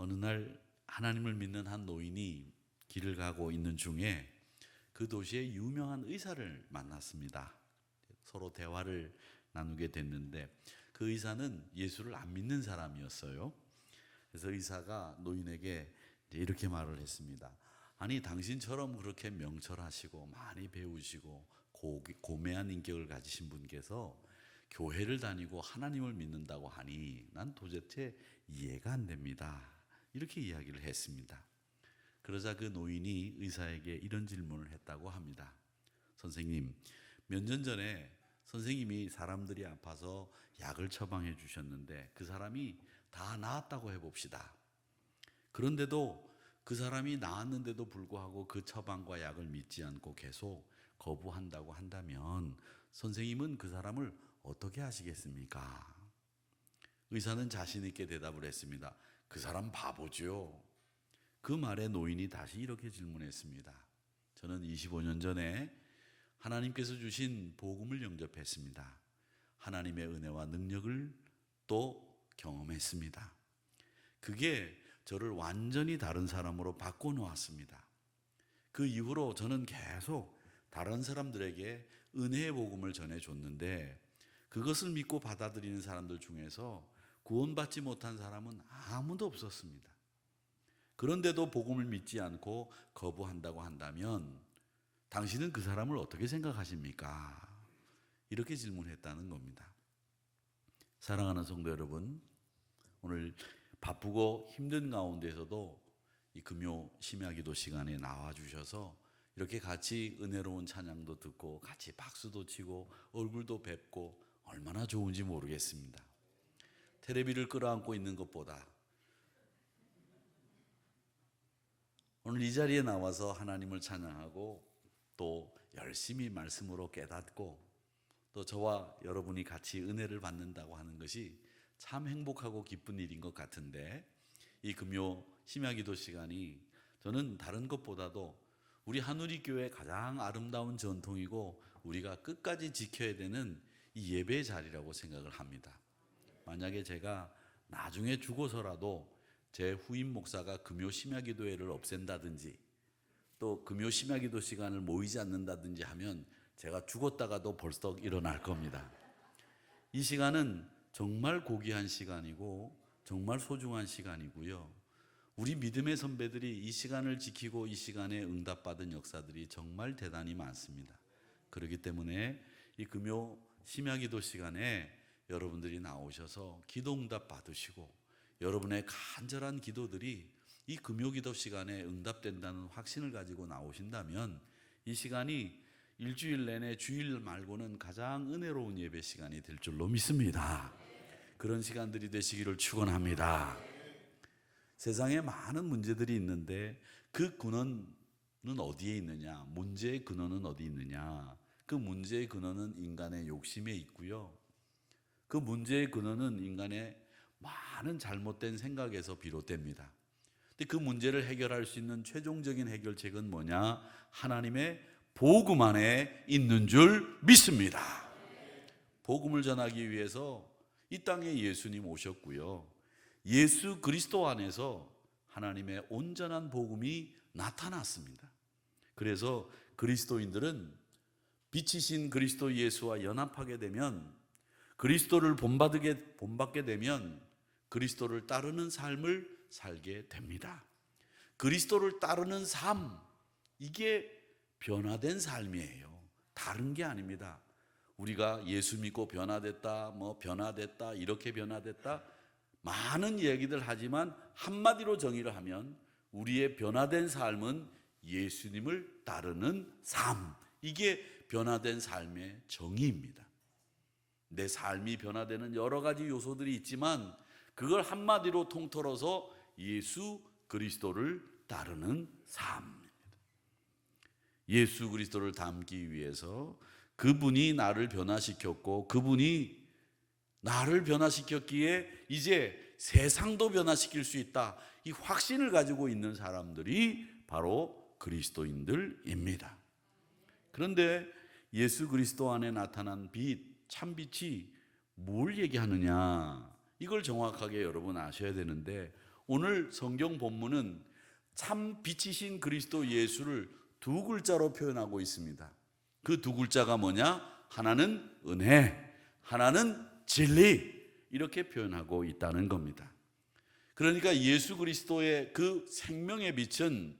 어느 날 하나님을 믿는 한 노인이 길을 가고 있는 중에 그 도시의 유명한 의사를 만났습니다. 서로 대화를 나누게 됐는데 그 의사는 예수를 안 믿는 사람이었어요. 그래서 의사가 노인에게 이렇게 말을 했습니다. 아니 당신처럼 그렇게 명철하시고 많이 배우시고 고, 고매한 인격을 가지신 분께서 교회를 다니고 하나님을 믿는다고 하니 난 도대체 이해가 안 됩니다. 이렇게 이야기를 했습니다. 그러자 그 노인이 의사에게 이런 질문을 했다고 합니다. 선생님, 몇 년 전에 선생님이 사람들이 아파서 약을 처방해 주셨는데 그 사람이 다 나았다고 해봅시다. 그런데도 그 사람이 나았는데도 불구하고 그 처방과 약을 믿지 않고 계속 거부한다고 한다면 선생님은 그 사람을 어떻게 하시겠습니까? 의사는 자신 있게 대답을 했습니다. 그 사람 바보죠. 그 말에 노인이 다시 이렇게 질문했습니다. 저는 25년 전에 하나님께서 주신 복음을 영접했습니다. 하나님의 은혜와 능력을 또 경험했습니다. 그게 저를 완전히 다른 사람으로 바꿔 놓았습니다. 그 이후로 저는 계속 다른 사람들에게 은혜의 복음을 전해 줬는데 그것을 믿고 받아들이는 사람들 중에서 구원받지 못한 사람은 아무도 없었습니다. 그런데도 복음을 믿지 않고 거부한다고 한다면 당신은 그 사람을 어떻게 생각하십니까? 이렇게 질문했다는 겁니다. 사랑하는 성도 여러분, 오늘 바쁘고 힘든 가운데서도 이 금요 심야 기도 시간에 나와 주셔서 이렇게 같이 은혜로운 찬양도 듣고 같이 박수도 치고 얼굴도 뵙고 얼마나 좋은지 모르겠습니다. 테레비를 끌어안고 있는 것보다 오늘 이 자리에 나와서 하나님을 찬양하고 또 열심히 말씀으로 깨닫고 또 저와 여러분이 같이 은혜를 받는다고 하는 것이 참 행복하고 기쁜 일인 것 같은데 이 금요 심야기도 시간이 저는 다른 것보다도 우리 한우리 교회 가장 아름다운 전통이고 우리가 끝까지 지켜야 되는 이 예배 자리라고 생각을 합니다. 만약에 제가 나중에 죽어서라도 제 후임 목사가 금요 심야 기도회를 없앤다든지 또 금요 심야 기도 시간을 모이지 않는다든지 하면 제가 죽었다가도 벌써 일어날 겁니다. 이 시간은 정말 고귀한 시간이고 정말 소중한 시간이고요. 우리 믿음의 선배들이 이 시간을 지키고 이 시간에 응답받은 역사들이 정말 대단히 많습니다. 그렇기 때문에 이 금요 심야 기도 시간에 여러분들이 나오셔서 기도 응답 받으시고 여러분의 간절한 기도들이 이 금요기도 시간에 응답된다는 확신을 가지고 나오신다면 이 시간이 일주일 내내 주일 말고는 가장 은혜로운 예배 시간이 될 줄로 믿습니다. 그런 시간들이 되시기를 축원합니다. 세상에 많은 문제들이 있는데 그 근원은 어디에 있느냐? 문제의 근원은 어디 있느냐? 그 문제의 근원은 인간의 욕심에 있고요. 그 문제의 근원은 인간의 많은 잘못된 생각에서 비롯됩니다. 근데 그 문제를 해결할 수 있는 최종적인 해결책은 뭐냐? 하나님의 복음 안에 있는 줄 믿습니다. 복음을 전하기 위해서 이 땅에 예수님 오셨고요. 예수 그리스도 안에서 하나님의 온전한 복음이 나타났습니다. 그래서 그리스도인들은 빛이신 그리스도 예수와 연합하게 되면 그리스도를 본받게 본받게 되면 그리스도를 따르는 삶을 살게 됩니다. 그리스도를 따르는 삶 이게 변화된 삶이에요. 다른 게 아닙니다. 우리가 예수 믿고 변화됐다, 뭐 변화됐다, 이렇게 변화됐다 많은 얘기들 하지만 한마디로 정의를 하면 우리의 변화된 삶은 예수님을 따르는 삶. 이게 변화된 삶의 정의입니다. 내 삶이 변화되는 여러 가지 요소들이 있지만 그걸 한마디로 통틀어서 예수 그리스도를 따르는 삶입니다. 예수 그리스도를 닮기 위해서 그분이 나를 변화시켰고 그분이 나를 변화시켰기에 이제 세상도 변화시킬 수 있다. 이 확신을 가지고 있는 사람들이 바로 그리스도인들입니다. 그런데 예수 그리스도 안에 나타난 빛, 참빛이 뭘 얘기하느냐? 이걸 정확하게 여러분 아셔야 되는데 오늘 성경 본문은 참 빛이신 그리스도 예수를 두 글자로 표현하고 있습니다. 그 두 글자가 뭐냐? 하나는 은혜, 하나는 진리. 이렇게 표현하고 있다는 겁니다. 그러니까 예수 그리스도의 그 생명의 빛은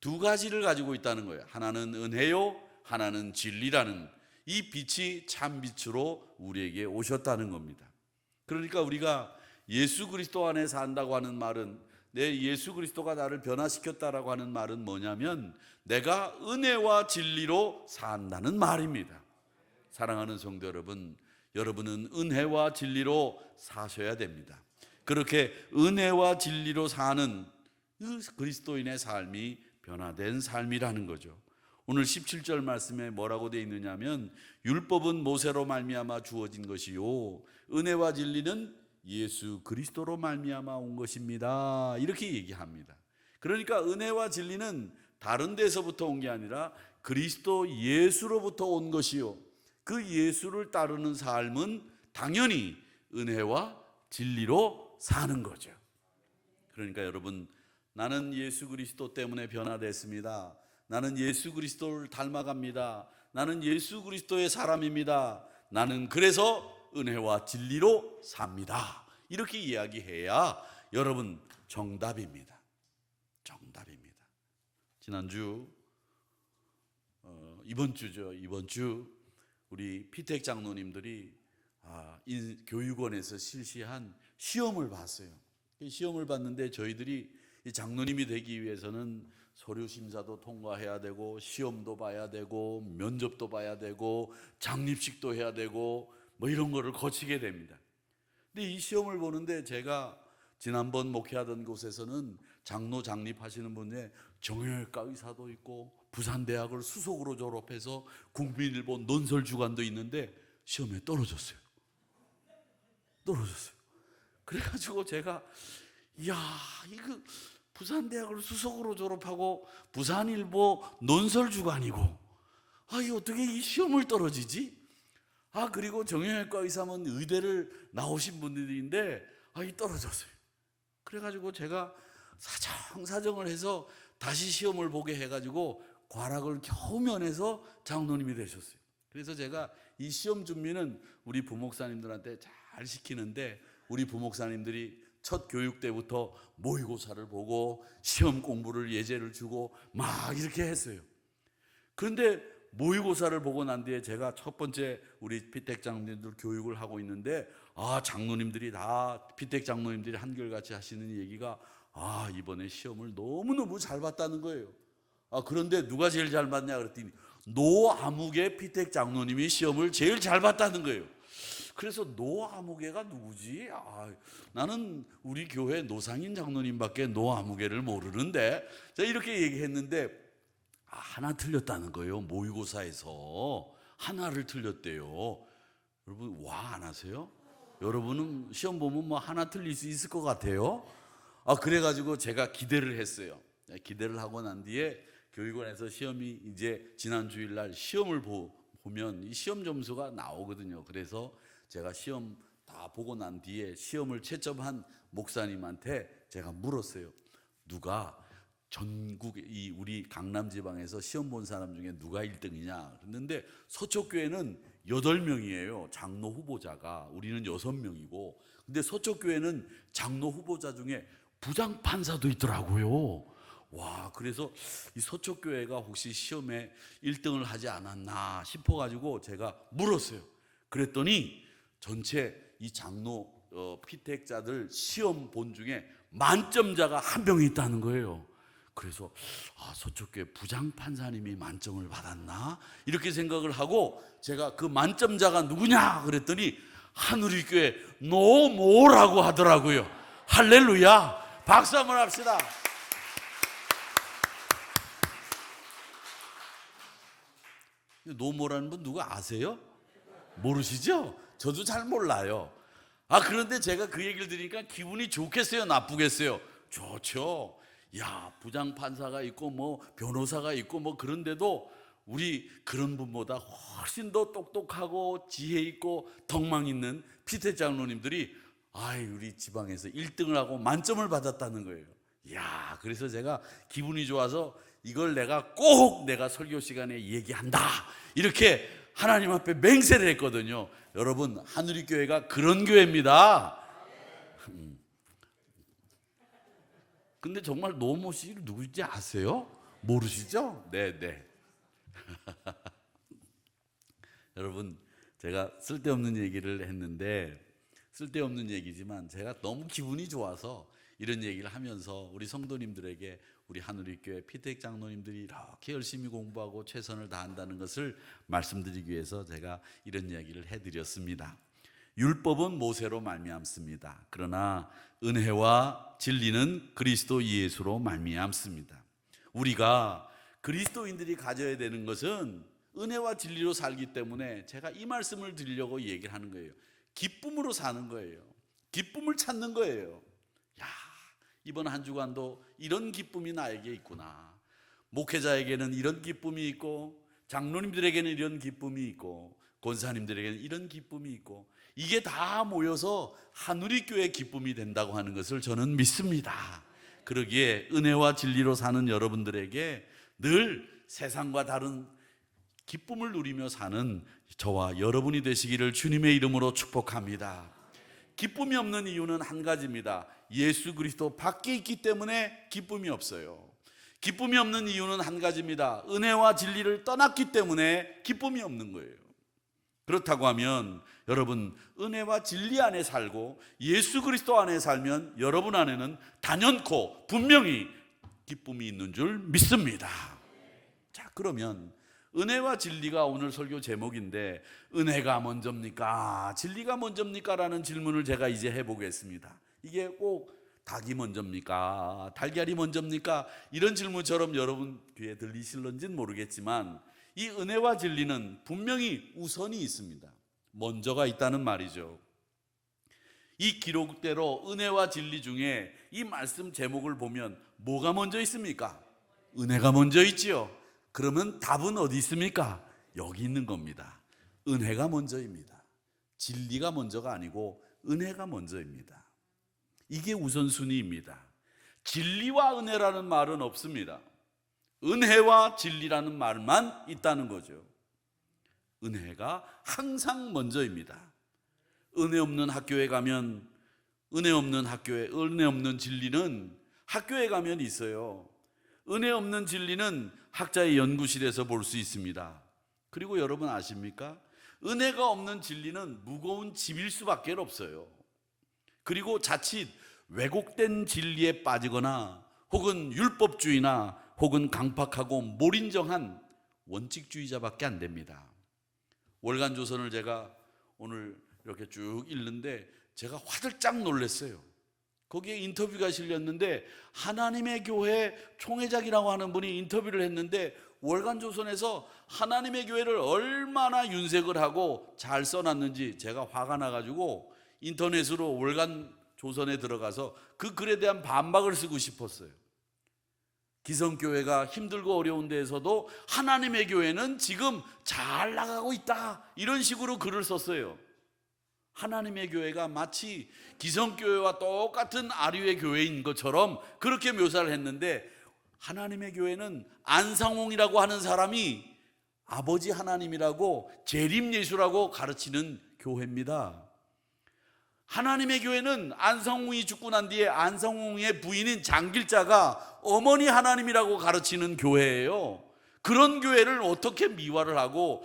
두 가지를 가지고 있다는 거예요. 하나는 은혜요, 하나는 진리라는 이 빛이 참 빛으로 우리에게 오셨다는 겁니다. 그러니까 우리가 예수 그리스도 안에 산다고 하는 말은 내 예수 그리스도가 나를 변화시켰다라고 하는 말은 뭐냐면 내가 은혜와 진리로 산다는 말입니다. 사랑하는 성도 여러분, 여러분은 은혜와 진리로 사셔야 됩니다. 그렇게 은혜와 진리로 사는 그 그리스도인의 삶이 변화된 삶이라는 거죠. 오늘 17절 말씀에 뭐라고 되어 있느냐면 율법은 모세로 말미암아 주어진 것이요 은혜와 진리는 예수 그리스도로 말미암아 온 것입니다. 이렇게 얘기합니다. 그러니까 은혜와 진리는 다른 데서부터 온 게 아니라 그리스도 예수로부터 온 것이요. 그 예수를 따르는 삶은 당연히 은혜와 진리로 사는 거죠. 그러니까 여러분 나는 예수 그리스도 때문에 변화됐습니다. 나는 예수 그리스도를 닮아갑니다. 나는 예수 그리스도의 사람입니다. 나는 그래서 은혜와 진리로 삽니다. 이렇게 이야기해야 여러분 정답입니다. 정답입니다. 지난주 어, 이번 주죠. 이번 주 우리 피택 장로님들이 아, 인- 교육원에서 실시한 시험을 봤어요. 이 시험을 봤는데 저희들이 이 장로님이 되기 위해서는 서류 심사도 통과해야 되고 시험도 봐야 되고 면접도 봐야 되고 장립식도 해야 되고 뭐 이런 거를 거치게 됩니다. 근데 이 시험을 보는데 제가 지난번 목회하던 곳에서는 장로 장립하시는 분에 정형외과 의사도 있고 부산대학을 수석으로 졸업해서 국민일보 논설 주간도 있는데 시험에 떨어졌어요. 떨어졌어요. 그래가지고 제가 이야 이거 부산대학을 수석으로 졸업하고 부산일보 논설 주간이고 아 이 어떻게 이 시험을 떨어지지? 아 그리고 정형외과 의사면 의대를 나오신 분들인데 아 이 떨어졌어요. 그래가지고 제가 사정사정을 해서 다시 시험을 보게 해가지고 과락을 겨우 면해서 장로님이 되셨어요. 그래서 제가 이 시험 준비는 우리 부목사님들한테 잘 시키는데 우리 부목사님들이 첫 교육 때부터 모의고사를 보고 시험 공부를 예제를 주고 막 이렇게 했어요. 그런데 모의고사를 보고 난 뒤에 제가 첫 번째 우리 피택 장로님들 교육을 하고 있는데 아 장로님들이 다 피택 장로님들이 한결같이 하시는 얘기가 아 이번에 시험을 너무 너무 잘 봤다는 거예요. 아 그런데 누가 제일 잘 봤냐 그랬더니 노아무개 피택 장로님이 시험을 제일 잘 봤다는 거예요. 그래서 노아무개가 누구지? 아, 나는 우리 교회 노상인 장로님밖에 노아무개를 모르는데 제가 이렇게 얘기했는데 아, 하나 틀렸다는 거예요. 모의고사에서 하나를 틀렸대요. 여러분 와 안 하세요? 여러분은 시험 보면 뭐 하나 틀릴 수 있을 것 같아요. 아 그래가지고 제가 기대를 했어요. 네, 기대를 하고 난 뒤에 교육원에서 시험이 이제 지난 주일날 시험을 보, 보면 이 시험 점수가 나오거든요. 그래서 제가 시험 다 보고 난 뒤에 시험을 채점한 목사님한테 제가 물었어요. 누가 전국 이 우리 강남 지방에서 시험 본 사람 중에 누가 1등이냐 그랬는데 서초교회는 8명이에요. 장로 후보자가 우리는 6명이고 근데 서초교회는 장로 후보자 중에 부장 판사도 있더라고요. 와, 그래서 이 서초교회가 혹시 시험에 1등을 하지 않았나 싶어 가지고 제가 물었어요. 그랬더니 전체 이 장로 어, 피택자들 시험 본 중에 만점자가 한 명이 있다는 거예요. 그래서 아, 서초교회 부장 판사님이 만점을 받았나 이렇게 생각을 하고 제가 그 만점자가 누구냐 그랬더니 하누리교회 노모라고 하더라고요. 할렐루야. 박수 한번 합시다. 노모라는 분 누가 아세요? 모르시죠? 저도 잘 몰라요. 아, 그런데 제가 그 얘기를 들으니까 기분이 좋겠어요? 나쁘겠어요? 좋죠. 야, 부장 판사가 있고 뭐 변호사가 있고 뭐 그런데도 우리 그런 분보다 훨씬 더 똑똑하고 지혜 있고 덕망 있는 피태 장로님들이 아이 우리 지방에서 1등을 하고 만점을 받았다는 거예요. 야, 그래서 제가 기분이 좋아서 이걸 내가 꼭 내가 설교 시간에 얘기한다. 이렇게 하나님 앞에 맹세를 했거든요. 여러분, 하늘이 교회가 그런 교회입니다. 음. 근데 정말 노모 씨 누구인지 아세요? 모르시죠? 네, 네. 여러분, 제가 쓸데없는 얘기를 했는데 쓸데없는 얘기지만 제가 너무 기분이 좋아서 이런 얘기를 하면서 우리 성도님들에게 우리 하늘의 교회 피택 장로님들이 이렇게 열심히 공부하고 최선을 다한다는 것을 말씀드리기 위해서 제가 이런 이야기를 해드렸습니다. 율법은 모세로 말미암습니다. 그러나 은혜와 진리는 그리스도 예수로 말미암습니다. 우리가 그리스도인들이 가져야 되는 것은 은혜와 진리로 살기 때문에 제가 이 말씀을 드리려고 얘기를 하는 거예요. 기쁨으로 사는 거예요. 기쁨을 찾는 거예요. 야, 이번 한 주간도 이런 기쁨이 나에게 있구나. 목회자에게는 이런 기쁨이 있고 장로님들에게는 이런 기쁨이 있고 권사님들에게는 이런 기쁨이 있고 이게 다 모여서 하누리 교회 기쁨이 된다고 하는 것을 저는 믿습니다. 그러기에 은혜와 진리로 사는 여러분들에게 늘 세상과 다른 기쁨을 누리며 사는 저와 여러분이 되시기를 주님의 이름으로 축복합니다. 기쁨이 없는 이유는 한 가지입니다. 예수 그리스도 밖에 있기 때문에 기쁨이 없어요. 기쁨이 없는 이유는 한 가지입니다. 은혜와 진리를 떠났기 때문에 기쁨이 없는 거예요. 그렇다고 하면 여러분 은혜와 진리 안에 살고 예수 그리스도 안에 살면 여러분 안에는 단연코 분명히 기쁨이 있는 줄 믿습니다. 자, 그러면 은혜와 진리가 오늘 설교 제목인데 은혜가 먼저입니까? 진리가 먼저입니까? 라는 질문을 제가 이제 해보겠습니다. 이게 꼭 닭이 먼저입니까? 달걀이 먼저입니까? 이런 질문처럼 여러분 귀에 들리실런지는 모르겠지만 이 은혜와 진리는 분명히 우선이 있습니다. 먼저가 있다는 말이죠. 이 기록대로 은혜와 진리 중에 이 말씀 제목을 보면 뭐가 먼저 있습니까? 은혜가 먼저 있지요. 그러면 답은 어디 있습니까? 여기 있는 겁니다. 은혜가 먼저입니다. 진리가 먼저가 아니고 은혜가 먼저입니다. 이게 우선순위입니다. 진리와 은혜라는 말은 없습니다. 은혜와 진리라는 말만 있다는 거죠. 은혜가 항상 먼저입니다. 은혜 없는 학교에 가면 은혜 없는 학교에 은혜 없는 진리는 학교에 가면 있어요. 은혜 없는 진리는 학자의 연구실에서 볼 수 있습니다. 그리고 여러분 아십니까? 은혜가 없는 진리는 무거운 짐일 수밖에 없어요. 그리고 자칫 왜곡된 진리에 빠지거나 혹은 율법주의나 혹은 강팍하고 몰인정한 원칙주의자밖에 안 됩니다. 월간 조선을 제가 오늘 이렇게 쭉 읽는데 제가 화들짝 놀랐어요. 거기에 인터뷰가 실렸는데 하나님의 교회 총회장이라고 하는 분이 인터뷰를 했는데 월간 조선에서 하나님의 교회를 얼마나 윤색을 하고 잘 써놨는지 제가 화가 나가지고 인터넷으로 월간 조선에 들어가서 그 글에 대한 반박을 쓰고 싶었어요. 기성교회가 힘들고 어려운 데에서도 하나님의 교회는 지금 잘 나가고 있다. 이런 식으로 글을 썼어요. 하나님의 교회가 마치 기성교회와 똑같은 아류의 교회인 것처럼 그렇게 묘사를 했는데 하나님의 교회는 안상홍이라고 하는 사람이 아버지 하나님이라고 재림 예수라고 가르치는 교회입니다. 하나님의 교회는 안성웅이 죽고 난 뒤에 안성웅의 부인인 장길자가 어머니 하나님이라고 가르치는 교회예요. 그런 교회를 어떻게 미화를 하고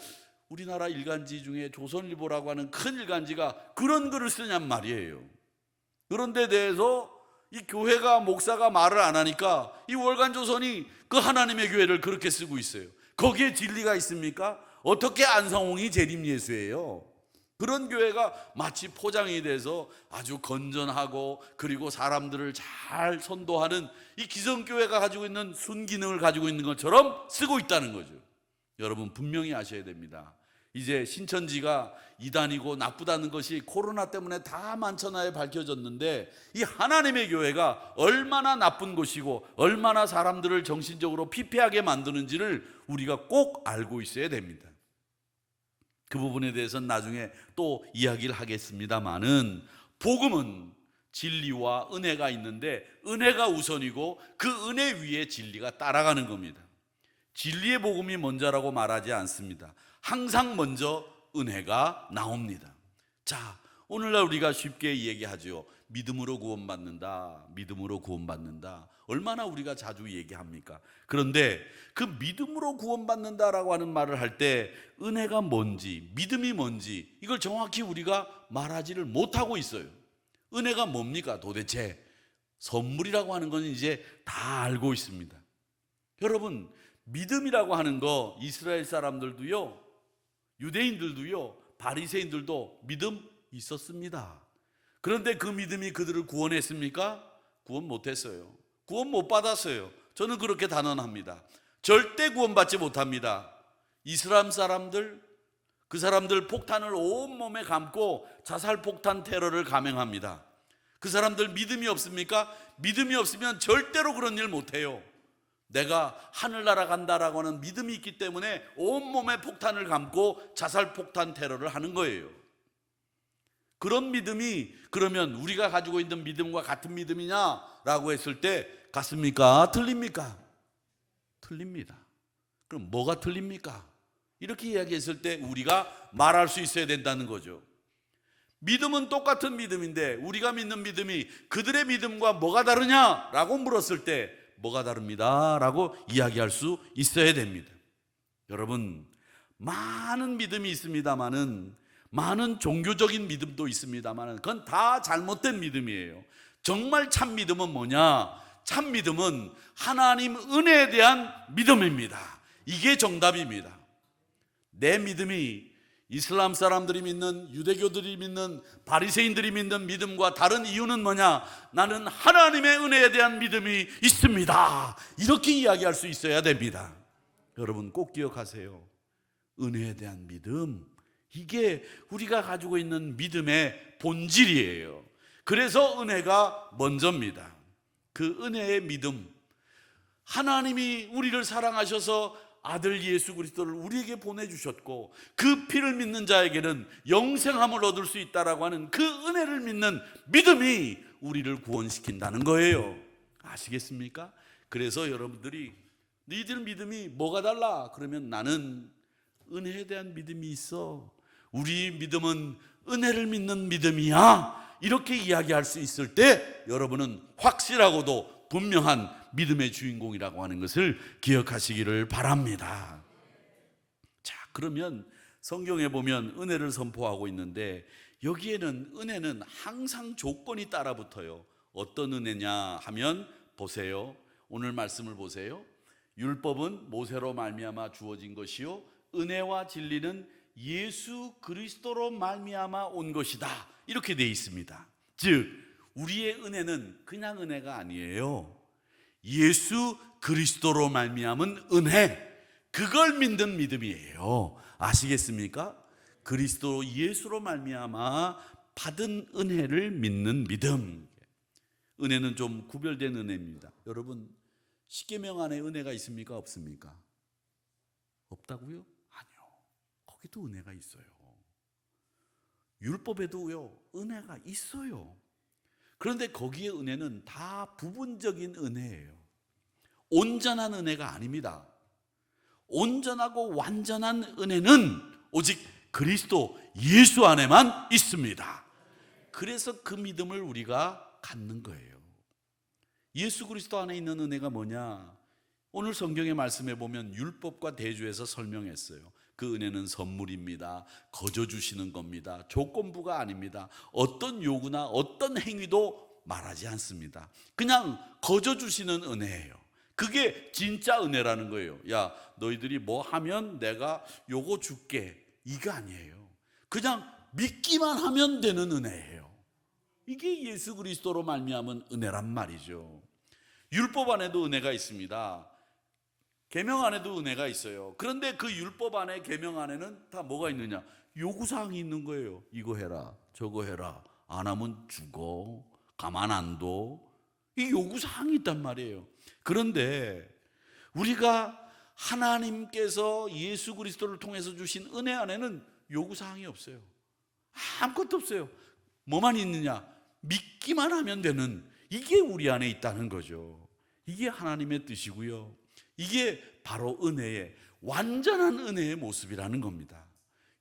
우리나라 일간지 중에 조선일보라고 하는 큰 일간지가 그런 글을 쓰냔 말이에요. 그런데 대해서 이 교회가 목사가 말을 안 하니까 이 월간 조선이 그 하나님의 교회를 그렇게 쓰고 있어요. 거기에 진리가 있습니까? 어떻게 안성홍이 재림 예수예요? 그런 교회가 마치 포장이 돼서 아주 건전하고 그리고 사람들을 잘 선도하는 이 기성교회가 가지고 있는 순기능을 가지고 있는 것처럼 쓰고 있다는 거죠. 여러분 분명히 아셔야 됩니다. 이제 신천지가 이단이고 나쁘다는 것이 코로나 때문에 다 만천하에 밝혀졌는데 이 하나님의 교회가 얼마나 나쁜 곳이고 얼마나 사람들을 정신적으로 피폐하게 만드는지를 우리가 꼭 알고 있어야 됩니다. 그 부분에 대해서는 나중에 또 이야기를 하겠습니다만은 복음은 진리와 은혜가 있는데 은혜가 우선이고 그 은혜 위에 진리가 따라가는 겁니다. 진리의 복음이 먼저라고 말하지 않습니다. 항상 먼저 은혜가 나옵니다. 자, 오늘날 우리가 쉽게 얘기하죠. 믿음으로 구원받는다. 믿음으로 구원받는다. 얼마나 우리가 자주 얘기합니까? 그런데 그 믿음으로 구원받는다라고 하는 말을 할 때 은혜가 뭔지, 믿음이 뭔지 이걸 정확히 우리가 말하지를 못하고 있어요. 은혜가 뭡니까 도대체? 선물이라고 하는 건 이제 다 알고 있습니다. 여러분, 믿음이라고 하는 거 이스라엘 사람들도요, 유대인들도요, 바리새인들도 믿음 있었습니다. 그런데 그 믿음이 그들을 구원했습니까? 구원 못했어요. 구원 못 받았어요. 저는 그렇게 단언합니다. 절대 구원받지 못합니다. 이슬람 사람들, 그 사람들 폭탄을 온몸에 감고 자살 폭탄 테러를 감행합니다. 그 사람들 믿음이 없습니까? 믿음이 없으면 절대로 그런 일 못해요. 내가 하늘나라 간다라고 하는 믿음이 있기 때문에 온몸에 폭탄을 감고 자살 폭탄 테러를 하는 거예요. 그런 믿음이 그러면 우리가 가지고 있는 믿음과 같은 믿음이냐라고 했을 때 같습니까? 틀립니까? 틀립니다. 그럼 뭐가 틀립니까? 이렇게 이야기했을 때 우리가 말할 수 있어야 된다는 거죠. 믿음은 똑같은 믿음인데 우리가 믿는 믿음이 그들의 믿음과 뭐가 다르냐라고 물었을 때 뭐가 다릅니다 라고 이야기할 수 있어야 됩니다. 여러분 많은 믿음이 있습니다만은 많은 종교적인 믿음도 있습니다만은 그건 다 잘못된 믿음이에요. 정말 참 믿음은 뭐냐? 참 믿음은 하나님 은혜에 대한 믿음입니다. 이게 정답입니다. 내 믿음이 이슬람 사람들이 믿는 유대교들이 믿는 바리새인들이 믿는 믿음과 다른 이유는 뭐냐? 나는 하나님의 은혜에 대한 믿음이 있습니다. 이렇게 이야기할 수 있어야 됩니다. 여러분 꼭 기억하세요. 은혜에 대한 믿음 이게 우리가 가지고 있는 믿음의 본질이에요. 그래서 은혜가 먼저입니다. 그 은혜의 믿음 하나님이 우리를 사랑하셔서 아들 예수 그리스도를 우리에게 보내주셨고 그 피를 믿는 자에게는 영생함을 얻을 수 있다라고 하는 그 은혜를 믿는 믿음이 우리를 구원시킨다는 거예요. 아시겠습니까? 그래서 여러분들이 너희들 믿음이 뭐가 달라? 그러면 나는 은혜에 대한 믿음이 있어. 우리 믿음은 은혜를 믿는 믿음이야. 이렇게 이야기할 수 있을 때 여러분은 확실하고도 분명한 믿음의 주인공이라고 하는 것을 기억하시기를 바랍니다. 자, 그러면 성경에 보면 은혜를 선포하고 있는데 여기에는 은혜는 항상 조건이 따라 붙어요. 어떤 은혜냐 하면 보세요. 오늘 말씀을 보세요. 율법은 모세로 말미암아 주어진 것이요 은혜와 진리는 예수 그리스도로 말미암아 온 것이다. 이렇게 돼 있습니다. 즉 우리의 은혜는 그냥 은혜가 아니에요. 예수 그리스도로 말미암은 은혜. 그걸 믿는 믿음이에요. 아시겠습니까? 그리스도 예수로 말미암아 받은 은혜를 믿는 믿음. 은혜는 좀 구별된 은혜입니다. 여러분 십계명 안에 은혜가 있습니까? 없습니까? 없다고요? 아니요. 거기도 은혜가 있어요. 율법에도요, 은혜가 있어요. 그런데 거기에 은혜는 다 부분적인 은혜예요. 온전한 은혜가 아닙니다. 온전하고 완전한 은혜는 오직 그리스도 예수 안에만 있습니다. 그래서 그 믿음을 우리가 갖는 거예요. 예수 그리스도 안에 있는 은혜가 뭐냐? 오늘 성경의 말씀에 보면 율법과 대조해서 설명했어요. 그 은혜는 선물입니다. 거저 주시는 겁니다. 조건부가 아닙니다. 어떤 요구나 어떤 행위도 말하지 않습니다. 그냥 거저 주시는 은혜예요. 그게 진짜 은혜라는 거예요. 야, 너희들이 뭐 하면 내가 요거 줄게. 이거 아니에요. 그냥 믿기만 하면 되는 은혜예요. 이게 예수 그리스도로 말미암은 은혜란 말이죠. 율법 안에도 은혜가 있습니다. 계명 안에도 은혜가 있어요. 그런데 그 율법 안에 계명 안에는 다 뭐가 있느냐? 요구 사항이 있는 거예요. 이거 해라. 저거 해라. 안 하면 죽어. 가만 안 둬. 이 요구 사항이 있단 말이에요. 그런데 우리가 하나님께서 예수 그리스도를 통해서 주신 은혜 안에는 요구 사항이 없어요. 아무것도 없어요. 뭐만 있느냐? 믿기만 하면 되는 이게 우리 안에 있다는 거죠. 이게 하나님의 뜻이고요. 이게 바로 은혜의 완전한 은혜의 모습이라는 겁니다.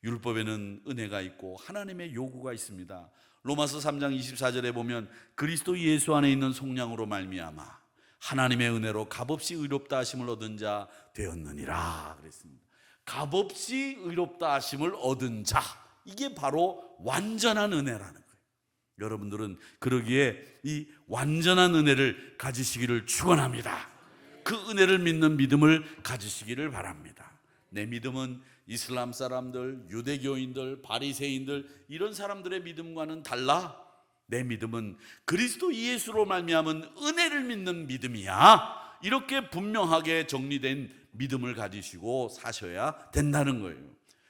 율법에는 은혜가 있고 하나님의 요구가 있습니다. 로마서 3장 24절에 보면 그리스도 예수 안에 있는 속량으로 말미암아 하나님의 은혜로 값없이 의롭다 하심을 얻은 자 되었느니라 그랬습니다. 값없이 의롭다 하심을 얻은 자 이게 바로 완전한 은혜라는 거예요. 여러분들은 그러기에 이 완전한 은혜를 가지시기를 축원합니다. 그 은혜를 믿는 믿음을 가지시기를 바랍니다. 내 믿음은 이슬람 사람들, 유대교인들, 바리새인들 이런 사람들의 믿음과는 달라. 내 믿음은 그리스도 예수로 말미암은 은혜를 믿는 믿음이야. 이렇게 분명하게 정리된 믿음을 가지시고 사셔야 된다는 거예요.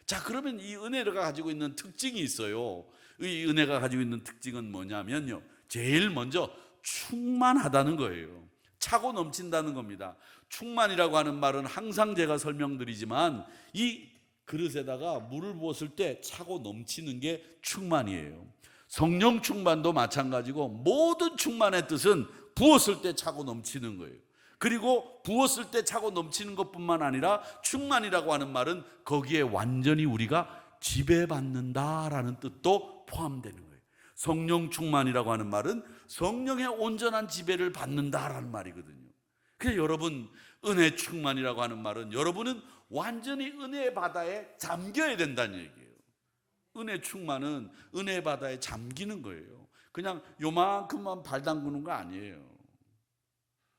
자, 그러면 이 은혜가 가지고 있는 특징이 있어요. 이 은혜가 가지고 있는 특징은 뭐냐면요. 제일 먼저 충만하다는 거예요. 차고 넘친다는 겁니다. 충만이라고 하는 말은 항상 제가 설명드리지만 이 그릇에다가 물을 부었을 때 차고 넘치는 게 충만이에요. 성령 충만도 마찬가지고 모든 충만의 뜻은 부었을 때 차고 넘치는 거예요. 그리고 부었을 때 차고 넘치는 것뿐만 아니라 충만이라고 하는 말은 거기에 완전히 우리가 지배받는다라는 뜻도 포함되는 거예요. 성령 충만이라고 하는 말은 성령의 온전한 지배를 받는다라는 말이거든요. 그래서 여러분 은혜 충만이라고 하는 말은 여러분은 완전히 은혜의 바다에 잠겨야 된다는 얘기예요. 은혜 충만은 은혜 바다에 잠기는 거예요. 그냥 요만큼만 발 담그는 거 아니에요.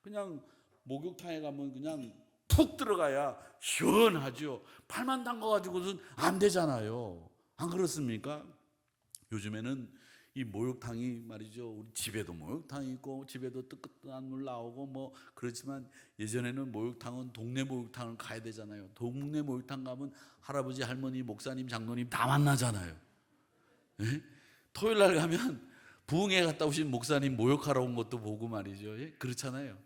그냥 목욕탕에 가면 그냥 푹 들어가야 시원하죠. 팔만 담가 가지고는 안 되잖아요. 안 그렇습니까? 요즘에는 이 목욕탕이 말이죠. 우리 집에도 목욕탕이 있고 집에도 뜨끈한 물 나오고 뭐 그렇지만 예전에는 목욕탕은 동네 목욕탕을 가야 되잖아요. 동네 목욕탕 가면 할아버지, 할머니, 목사님, 장로님 다 만나잖아요. 예? 토요일 날 가면 부흥회 갔다 오신 목사님 목욕하러 온 것도 보고 말이죠. 예? 그렇잖아요.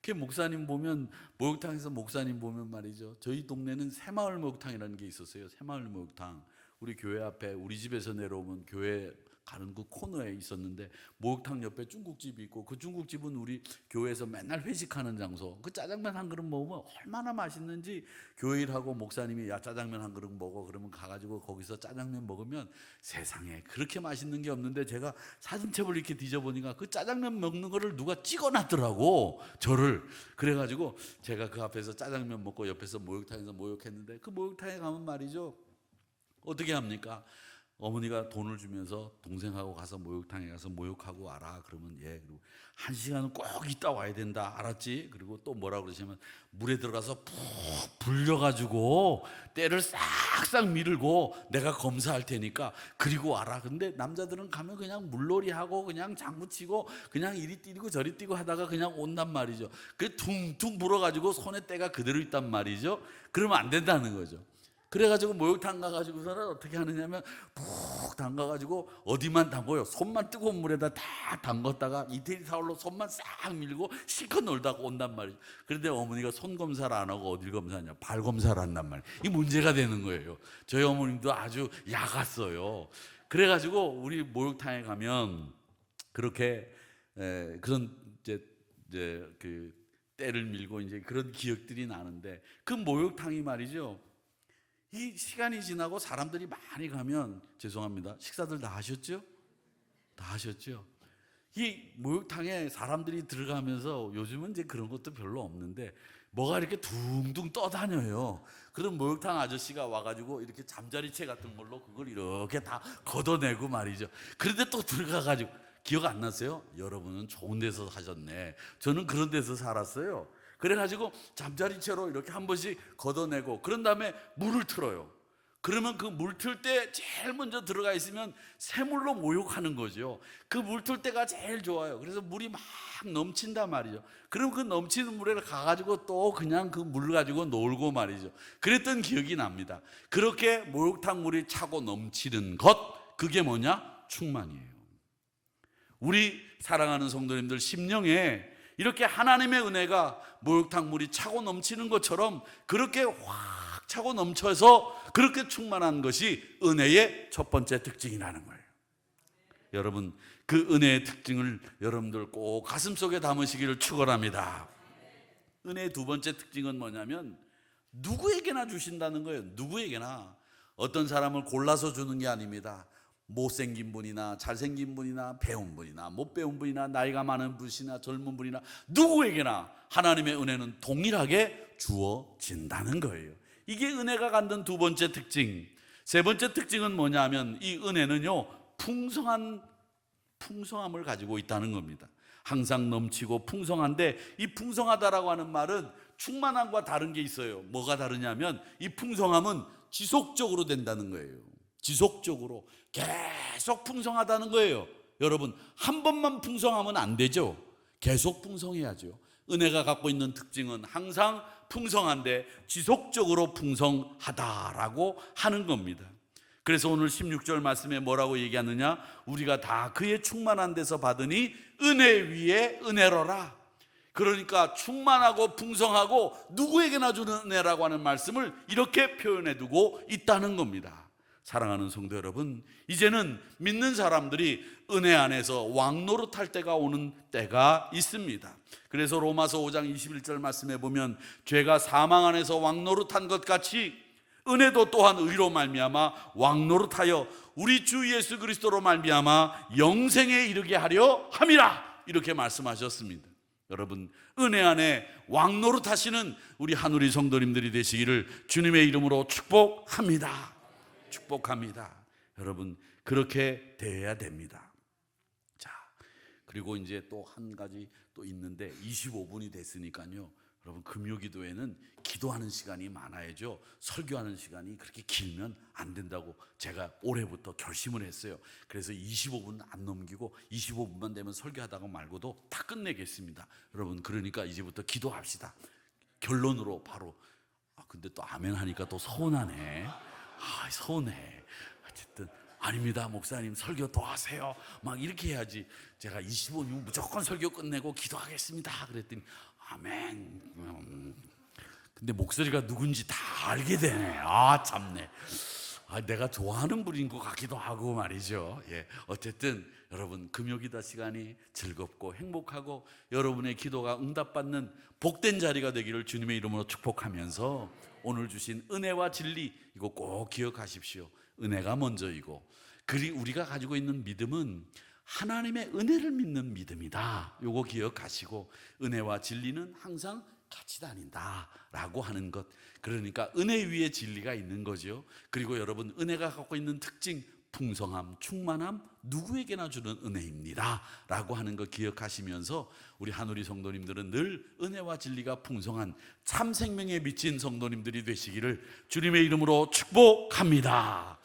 그 목사님 보면 목욕탕에서 목사님 보면 말이죠. 저희 동네는 새마을 목욕탕이라는 게 있었어요. 새마을 목욕탕. 우리 교회 앞에 우리 집에서 내려오면 교회 가는 그 코너에 있었는데 목욕탕 옆에 중국집이 있고 그 중국집은 우리 교회에서 맨날 회식하는 장소. 그 짜장면 한 그릇 먹으면 얼마나 맛있는지 교회 일하고 목사님이 야 짜장면 한 그릇 먹어 그러면 가가지고 거기서 짜장면 먹으면 세상에 그렇게 맛있는 게 없는데 제가 사진첩을 이렇게 뒤져보니까 그 짜장면 먹는 거를 누가 찍어놨더라고 저를 그래가지고 제가 그 앞에서 짜장면 먹고 옆에서 목욕탕에서 목욕했는데 그 목욕탕에 가면 말이죠 어떻게 합니까? 어머니가 돈을 주면서 동생하고 가서 목욕탕에 가서 목욕하고 와라 그러면 예 그리고 한 시간은 꼭 있다 와야 된다 알았지? 그리고 또 뭐라 그러시면 물에 들어가서 푹 불려가지고 때를 싹싹 밀고 내가 검사할 테니까 그리고 와라. 근데 남자들은 가면 그냥 물놀이 하고 그냥 장구 치고 그냥 이리 뛰고 저리 뛰고 하다가 그냥 온단 말이죠. 그 퉁퉁 불어가지고 손에 때가 그대로 있단 말이죠. 그러면 안 된다는 거죠 그래가지고 목욕탕 가가지고서는 어떻게 하느냐면 푹 담가가지고 어디만 담궈요. 손만 뜨거운 물에다 다 담궜다가 이태리 타올로 손만 싹 밀고 실컷 놀다가 온단 말이죠. 그런데 어머니가 손 검사를 안 하고 어딜 검사하냐? 발 검사를 한단 말이에요. 이 문제가 되는 거예요. 저희 어머님도 아주 야갔어요. 그래가지고 우리 목욕탕에 가면 그렇게 에, 그런 이제 이제 그 때를 밀고 이제 그런 기억들이 나는데 그 목욕탕이 말이죠. 이 시간이 지나고 사람들이 많이 가면 죄송합니다. 식사들 다 하셨죠? 다 하셨죠? 이 목욕탕에 사람들이 들어가면서 요즘은 이제 그런 것도 별로 없는데 뭐가 이렇게 둥둥 떠다녀요. 그런 목욕탕 아저씨가 와가지고 이렇게 잠자리채 같은 걸로 그걸 이렇게 다 걷어내고 말이죠. 그런데 또 들어가가지고 기억 안 나세요? 여러분은 좋은 데서 사셨네. 저는 그런 데서 살았어요. 그래가지고 잠자리 채로 이렇게 한 번씩 걷어내고 그런 다음에 물을 틀어요. 그러면 그 물 틀 때 제일 먼저 들어가 있으면 새물로 목욕하는 거죠. 그 물 틀 때가 제일 좋아요. 그래서 물이 막 넘친단 말이죠. 그럼 그 넘치는 물에 가가지고 또 그냥 그 물 가지고 놀고 말이죠. 그랬던 기억이 납니다. 그렇게 목욕탕 물이 차고 넘치는 것, 그게 뭐냐? 충만이에요. 우리 사랑하는 성도님들 심령에 이렇게 하나님의 은혜가 목욕탕 물이 차고 넘치는 것처럼 그렇게 확 차고 넘쳐서 그렇게 충만한 것이 은혜의 첫 번째 특징이라는 거예요. 여러분 그 은혜의 특징을 여러분들 꼭 가슴 속에 담으시기를 축원합니다. 은혜의 두 번째 특징은 뭐냐면 누구에게나 주신다는 거예요. 누구에게나 어떤 사람을 골라서 주는 게 아닙니다. 못생긴 분이나 잘생긴 분이나 배운 분이나 못 배운 분이나 나이가 많은 분이나 젊은 분이나 누구에게나 하나님의 은혜는 동일하게 주어진다는 거예요. 이게 은혜가 갖는 두 번째 특징. 세 번째 특징은 뭐냐면 이 은혜는요 풍성한 풍성함을 가지고 있다는 겁니다. 항상 넘치고 풍성한데 이 풍성하다라고 하는 말은 충만함과 다른 게 있어요. 뭐가 다르냐면 이 풍성함은 지속적으로 된다는 거예요. 지속적으로 계속 풍성하다는 거예요. 여러분, 한 번만 풍성하면 안 되죠. 계속 풍성해야죠. 은혜가 갖고 있는 특징은 항상 풍성한데 지속적으로 풍성하다라고 하는 겁니다. 그래서 오늘 16절 말씀에 뭐라고 얘기하느냐? 우리가 다 그의 충만한 데서 받으니 은혜 위에 은혜로라. 그러니까 충만하고 풍성하고 누구에게나 주는 은혜라고 하는 말씀을 이렇게 표현해 두고 있다는 겁니다. 사랑하는 성도 여러분, 이제는 믿는 사람들이 은혜 안에서 왕노릇할 때가 오는 때가 있습니다. 그래서 로마서 5장 21절 말씀에 보면 죄가 사망 안에서 왕노릇한 것 같이 은혜도 또한 의로 말미암아 왕노릇하여 우리 주 예수 그리스도로 말미암아 영생에 이르게 하려 함이라 이렇게 말씀하셨습니다. 여러분 은혜 안에 왕노릇하시는 우리 하누리 성도님들이 되시기를 주님의 이름으로 축복합니다. 축복합니다. 여러분 그렇게 되어야 됩니다. 자 그리고 이제 또 한 가지 또 있는데 25분이 됐으니까요. 여러분 금요 기도에는 기도하는 시간이 많아야죠. 설교하는 시간이 그렇게 길면 안 된다고 제가 올해부터 결심을 했어요. 그래서 25분 안 넘기고 25분만 되면 설교하다가 말고도 다 끝내겠습니다. 여러분 그러니까 이제부터 기도합시다. 결론으로 바로 아 근데 또 아멘 하니까 또 서운하네. 아 서운해. 어쨌든 아닙니다 목사님 설교 더 하세요. 막 이렇게 해야지. 제가 25분 무조건 설교 끝내고 기도하겠습니다. 그랬더니 아멘. 음. 근데 목소리가 누군지 다 알게 되네. 아 참네. 아, 내가 좋아하는 분인 것 같기도 하고 말이죠. 예, 어쨌든 여러분 금요기도 시간이 즐겁고 행복하고 여러분의 기도가 응답받는 복된 자리가 되기를 주님의 이름으로 축복하면서 오늘 주신 은혜와 진리 이거 꼭 기억하십시오. 은혜가 먼저이고 그리 우리가 가지고 있는 믿음은 하나님의 은혜를 믿는 믿음이다. 요거 기억하시고 은혜와 진리는 항상 같이 다닌다라고 하는 것. 그러니까 은혜 위에 진리가 있는 거죠. 그리고 여러분 은혜가 갖고 있는 특징 풍성함, 충만함 누구에게나 주는 은혜입니다라고 하는 거 기억하시면서 우리 하누리 성도님들은 늘 은혜와 진리가 풍성한 참 생명에 미친 성도님들이 되시기를 주님의 이름으로 축복합니다.